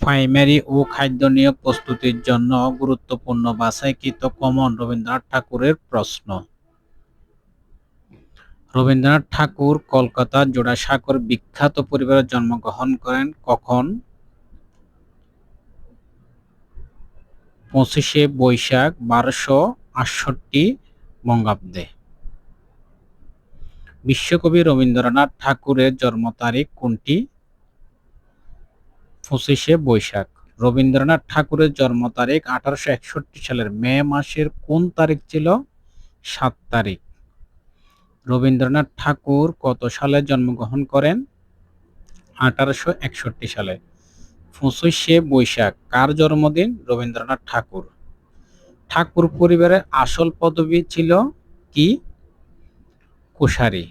Primary ও খাদ্য নিয়োগ প্রস্তুতির জন্য গুরুত্বপূর্ণ বাছাইকৃত কমন রবীন্দ্রনাথ ঠাকুরের প্রশ্ন। রবীন্দ্রনাথ ঠাকুর কলকাতার জোড়াসাঁকোর বিখ্যাত পরিবারে জন্মগ্রহণ করেন কখন? পঁচিশে বৈশাখ বারোশো আটষট্টি বঙ্গাব্দে। বিশ্বকবি রবীন্দ্রনাথ ঠাকুরের জন্ম তারিখ কোনটি? পঁচিশে বৈশাখ। রবীন্দ্রনাথ ঠাকুরের জন্ম তারিখ আঠারোশো একষট্টি সালের মে মাসের কোন তারিখ ছিল? সাত তারিখ। রবীন্দ্রনাথ ঠাকুর কত সালে জন্মগ্রহণ করেন? আঠারোশো একষট্টি সালে। পঁচিশে বৈশাখ, কার জন্মদিন? রবীন্দ্রনাথ ঠাকুর। ঠাকুর পরিবারের আসল পদবি ছিল কি? কুশারি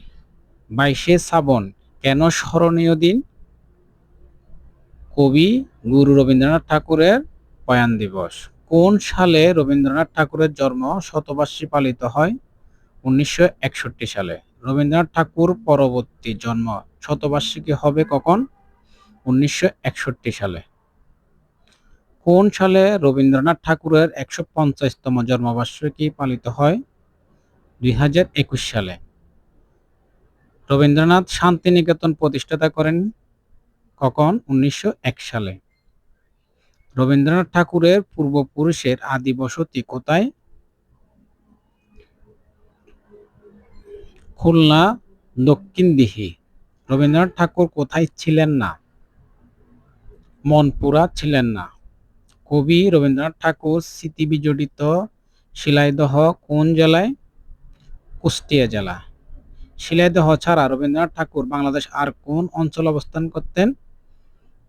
বাইশে শ্রাবণ, কেন স্মরণীয় দিন? কবি গুরু রবীন্দ্রনাথ ঠাকুরের প্রয়াণ দিবস। কোন সালে রবীন্দ্রনাথ ঠাকুরের জন্ম শতবার্ষিকী পালিত হয়? উনিশশো একষট্টি সালে। রবীন্দ্রনাথ ঠাকুর পরবর্তী জন্ম শতবার্ষিকী হবে কখন? উনিশশো একষট্টি সালে। কোন সালে রবীন্দ্রনাথ ঠাকুরের একশো পঞ্চাশতম জন্মবার্ষিকী পালিত হয়? দুই হাজার একুশ সালে। রবীন্দ্রনাথ শান্তিনিকেতন প্রতিষ্ঠাতা করেন কখন উনিশশো সালে। রবীন্দ্রনাথ ঠাকুরের পূর্বপুরুষের আদি বসতি কোথায়? খুলনা, দক্ষিণ দিহি রবীন্দ্রনাথ ঠাকুর কোথায় ছিলেন না? মনপুরা ছিলেন না। কবি রবীন্দ্রনাথ ঠাকুর স্মৃতি বিজড়িত শিলাইদহ কোন জেলায়? কুষ্টিয়া জেলা। শিলাইদহ ছাড়া রবীন্দ্রনাথ ঠাকুর বাংলাদেশ আর কোন অঞ্চল অবস্থান করতেন?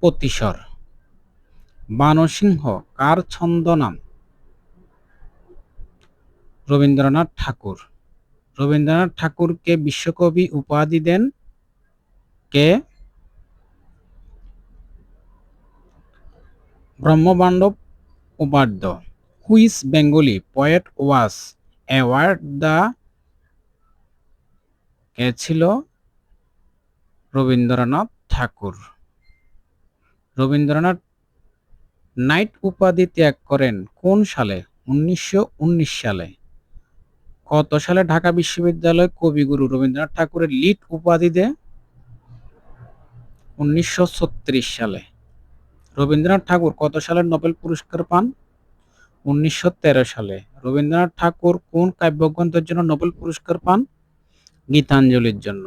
পতিশর বানসিংহ, কার ছন্দ নাম রবীন্দ্রনাথ ঠাকুর। রবীন্দ্রনাথ ঠাকুরকে বিশ্বকবি উপাধি দেন কে? Brahmabandhab Upadhyay whose Bengali poet was award the কে ছিল? রবীন্দ্রনাথ ঠাকুর। রবীন্দ্রনাথ নাইট উপাধি ত্যাগ করেন কোন সালে? উনিশশো উনিশ সালে। কত সালে ঢাকা বিশ্ববিদ্যালয় কবিগুরু রবীন্দ্রনাথ ঠাকুরের লিড উপাধি দেয়? উনিশশো ছত্রিশ সালে। রবীন্দ্রনাথ ঠাকুর কত সালে নোবেল পুরস্কার পান? উনিশশো তেরো সালে। রবীন্দ্রনাথ ঠাকুর কোন কাব্যগ্রন্থের জন্য নোবেল পুরস্কার পান? গীতাঞ্জলির জন্য।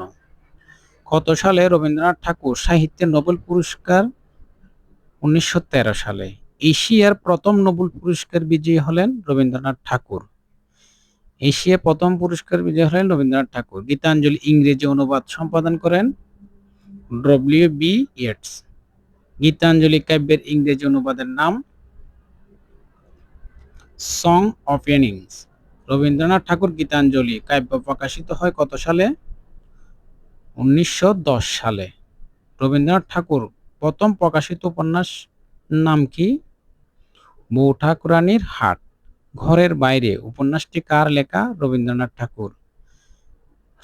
কত সালে রবীন্দ্রনাথ ঠাকুর সাহিত্যে নোবেল পুরস্কার উনিশশো তেরো সালে এশিয়ার প্রথম নোবেল পুরস্কার বিজয়ী হলেন রবীন্দ্রনাথ ঠাকুর। এশিয়া প্রথম পুরস্কার বিজয়ী হলেন রবীন্দ্রনাথ ঠাকুর। গীতাঞ্জলি ইংরেজি অনুবাদ সম্পাদন করেন ডব্লিউ বি ইয়েটস। গীতাঞ্জলি কাব্যের ইংরেজি অনুবাদের নাম song of innings Rabindranath Thakur Gitanjali কাব্য প্রকাশিত হয় কত সালে? উনিশশো দশ সালে। রবীন্দ্রনাথ ঠাকুর প্রথম প্রকাশিত উপন্যাস নাম কি? বউ ঠাকুরানীর হাট। ঘরের বাইরে। উপন্যাসটি কার লেখা? রবীন্দ্রনাথ ঠাকুর।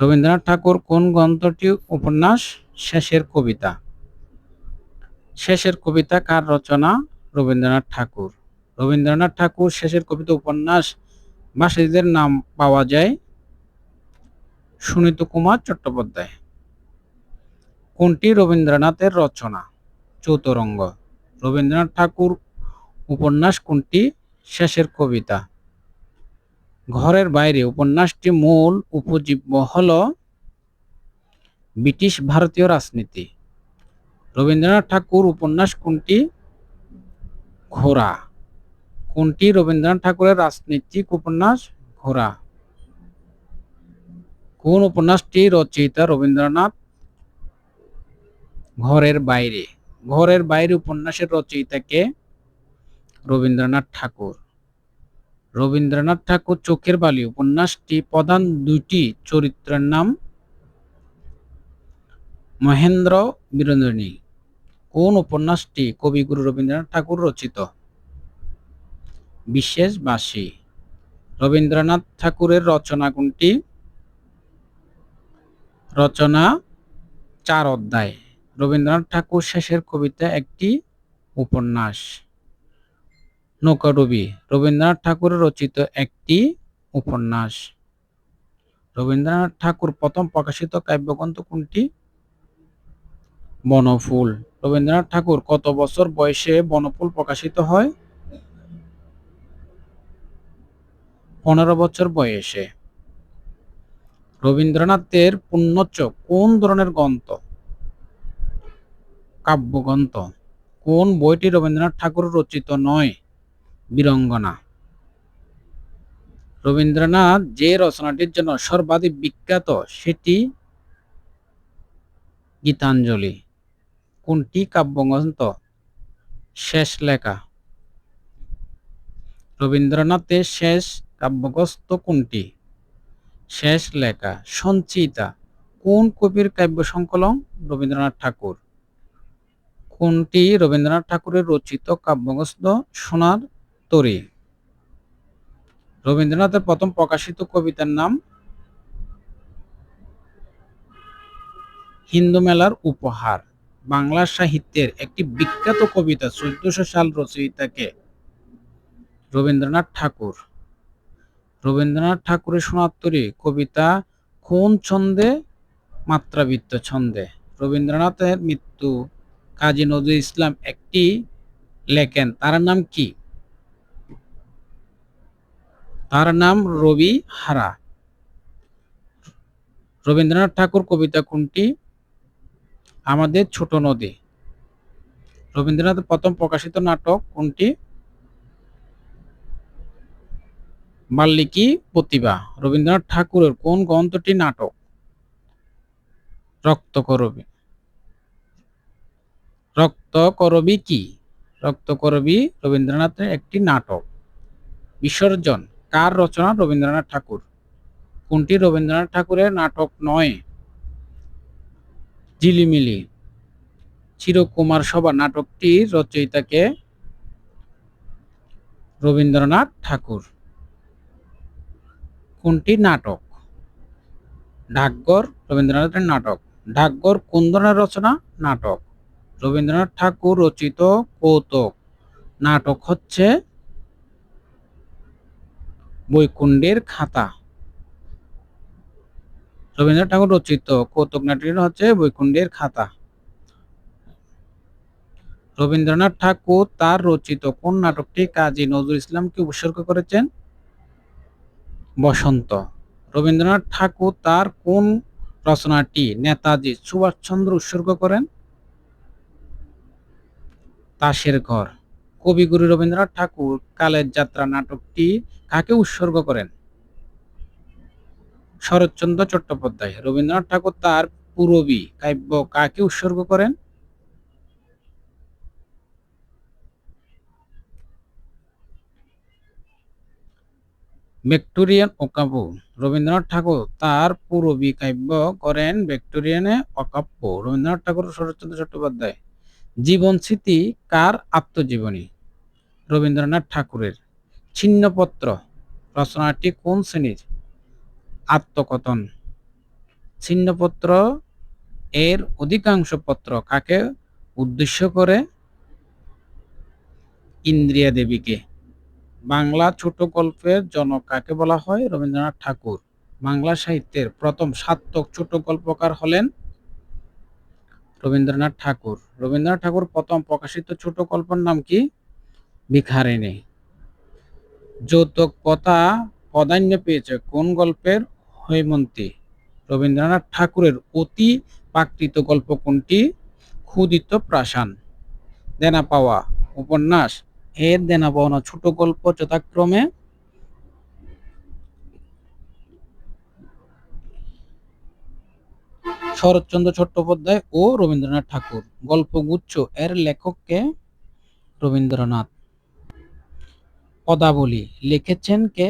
রবীন্দ্রনাথ ঠাকুর কোন গ্রন্থটি উপন্যাস? শেষের কবিতা। শেষের কবিতা কার রচনা? রবীন্দ্রনাথ ঠাকুর। রবীন্দ্রনাথ ঠাকুর শেষের কবিতা উপন্যাস ভাষাদের নাম পাওয়া যায় সুনীত কুমার চট্টোপাধ্যায়। কোনটি রবীন্দ্রনাথের রচনা? চৌতরঙ্গ। রবীন্দ্রনাথ ঠাকুর উপন্যাস কোনটি? শেষের কবিতা। ঘরের বাইরে উপন্যাসটি মূল উপজীব্য হল ব্রিটিশ ভারতীয় রাজনীতি। রবীন্দ্রনাথ ঠাকুর উপন্যাস কোনটি? ঘোড়া। কোনটি রবীন্দ্রনাথ ঠাকুরের রাজনীতিক উপন্যাস? ঘোড়া। কোন উপন্যাসটি রচয়িতা রবীন্দ্রনাথ? ঘরের বাইরে। ঘরের বাইরে উপন্যাসের রচয়িতাকে রবীন্দ্রনাথ ঠাকুর। রবীন্দ্রনাথ ঠাকুর চোখের বালি উপন্যাসটি প্রধান দুইটি চরিত্রের নাম মহেন্দ্র বিনোদিনী। কোন উপন্যাসটি কবিগুরু রবীন্দ্রনাথ ঠাকুর রচিত? বিশেষবাসী। রবীন্দ্রনাথ ঠাকুরের রচনা কোনটি? রচনা চার অধ্যায়। রবীন্দ্রনাথ ঠাকুর শেষের কবিতা একটি উপন্যাস। নৌকাডুবি রবীন্দ্রনাথ ঠাকুরের রচিত একটি উপন্যাস। রবীন্দ্রনাথ ঠাকুর প্রথম প্রকাশিত কাব্যগ্রন্থ কোনটি? বনফুল। রবীন্দ্রনাথ ঠাকুর কত বছর বয়সে বনফুল প্রকাশিত হয়? পনেরো বছর বয়সে। রবীন্দ্রনাথের পুণ্যচ কোন ধরনের গ্রন্থ? কাব্যগ্রন্থ। কোন বইটি রবীন্দ্রনাথ ঠাকুর রচিত নয়? বীরঙ্গনা। রবীন্দ্রনাথ যে রচনাটির জন্য সর্বাধিক বিখ্যাত সেটি গীতাঞ্জলি। কোনটি কাব্যগ্রন্থ? শেষ লেখা। রবীন্দ্রনাথের শেষ কাব্যগ্রস্ত কোনটি? শেষ লেখা। সঞ্চিতা। কোন কবির কাব্য সংকলন? রবীন্দ্রনাথ ঠাকুর। কোনটি রবীন্দ্রনাথ ঠাকুরের রচিত কাব্যগ্রস্ত সোনার তরী? রবীন্দ্রনাথের প্রথম প্রকাশিত কবিতার নাম হিন্দু মেলার উপহার। বাংলা সাহিত্যের একটি বিখ্যাত কবিতা চোদ্দশো সাল রচয়িতাকে রবীন্দ্রনাথ ঠাকুর। রবীন্দ্রনাথ ঠাকুরের সোনাত্তরী কবিতা কোন ছন্দে? মাত্রাবৃত্ত ছন্দে। রবীন্দ্রনাথের মৃত্যু কাজী নজরুল ইসলাম একটি লেখেন। তার নাম কি? তার নাম রবি হারা। রবীন্দ্রনাথ ঠাকুর কবিতা কোনটি? আমাদের ছোট নদী। রবীন্দ্রনাথ প্রথম প্রকাশিত নাটক কোনটি? বাল্মীকি প্রতিভা। রবীন্দ্রনাথ ঠাকুরের কোন গ্রন্থটি নাটক? রক্তকরবী রক্তকরবী কি? রক্তকরবী রবীন্দ্রনাথের একটি নাটক। বিসর্জন, কার রচনা? রবীন্দ্রনাথ ঠাকুর। কোনটি রবীন্দ্রনাথ ঠাকুরের নাটক নয়? ঝিলিমিলি। চিরকুমার সভা নাটকটির রচয়িতাকে রবীন্দ্রনাথ ঠাকুর। কোনটি নাটক? ডাকঘর রবীন্দ্রনাথের নাটক। ডাকঘর কোন ধরনের রচনা? নাটক। রবীন্দ্রনাথ ঠাকুর রচিত কৌতুক। নাটক হচ্ছে বৈকুণ্ডের খাতা। রবীন্দ্রনাথ ঠাকুর রচিত কৌতুক নাটকটি হচ্ছে বৈকুণ্ডের খাতা। রবীন্দ্রনাথ ঠাকুর তার রচিত কোন নাটকটি কাজী নজরুল ইসলামকে উৎসর্গ করেছেন? বসন্ত। রবীন্দ্রনাথ ঠাকুর তার কোন রচনাটি নেতাজি সুভাষচন্দ্র উৎসর্গ করেন? তাসের ঘর। কবিগুরু রবীন্দ্রনাথ ঠাকুর কালের যাত্রা নাটকটি কাকে উৎসর্গ করেন? শরৎচন্দ্র চট্টোপাধ্যায়। রবীন্দ্রনাথ ঠাকুর তার পূরবী। কাব্য কাকে উৎসর্গ করেন? ভিক্টোরিয়ান ওকাব্য। রবীন্দ্রনাথ ঠাকুর তার পূরবী কাব্য করেন ভিক্টোরিয়ানে অকাব্য রবীন্দ্রনাথ ঠাকুর শরৎচন্দ্র চট্টোপাধ্যায়। জীবন স্মৃতি কার আত্মজীবনী? রবীন্দ্রনাথ ঠাকুরের। ছিন্নপত্র। রচনাটি কোন শ্রেণির? আত্মকথন। ছিন্নপত্র এর অধিকাংশ পত্র কাকে উদ্দেশ্য করে? ইন্দ্রিয়া দেবীকে। বাংলা ছোট গল্পের জনক কাকে বলা হয়? রবীন্দ্রনাথ ঠাকুর। বাংলা সাহিত্যের প্রথম সার্থক ছোট গল্পকার হলেন রবীন্দ্রনাথ ঠাকুর। রবীন্দ্রনাথ ঠাকুর প্রথম প্রকাশিত ছোট গল্পের নাম কি? ভিখারিণী। যৌতুক প্রথা প্রাধান্য পেয়েছে কোন গল্পের? হৈমন্তী। রবীন্দ্রনাথ ঠাকুরের অতি প্রাকৃত গল্প কোনটি? ক্ষুদিত প্রাসান। দেনা পাওয়া। উপন্যাস। এর দেনা পাওনা ছোট গল্প যথাক্রমে শরৎচন্দ্র চট্টোপাধ্যায় ও রবীন্দ্রনাথ ঠাকুর। গল্পগুচ্ছ এর লেখককে রবীন্দ্রনাথ। পদাবলী লিখেছেন কে?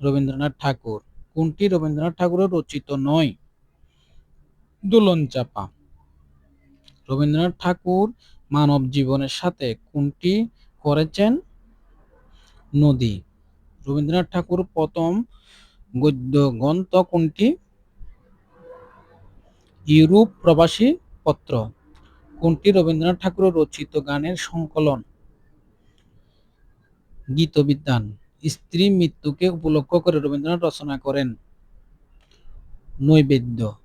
রবীন্দ্রনাথ ঠাকুর। কোনটি রবীন্দ্রনাথ ঠাকুরের রচিত নয়? দোলন চাপা রবীন্দ্রনাথ ঠাকুর মানব জীবনের সাথে কোনটি করেছেন? নদী। রবীন্দ্রনাথ ঠাকুর প্রথম গদ্য গ্রন্থ কোনটি? ইউরোপ প্রবাসী পত্র। কোনটি রবীন্দ্রনাথ ঠাকুর রচিত গানের সংকলন? গীতবিতান স্ত্রী মৃত্যুকে উপলক্ষ করে রবীন্দ্রনাথ রচনা করেন। নৈবেদ্য।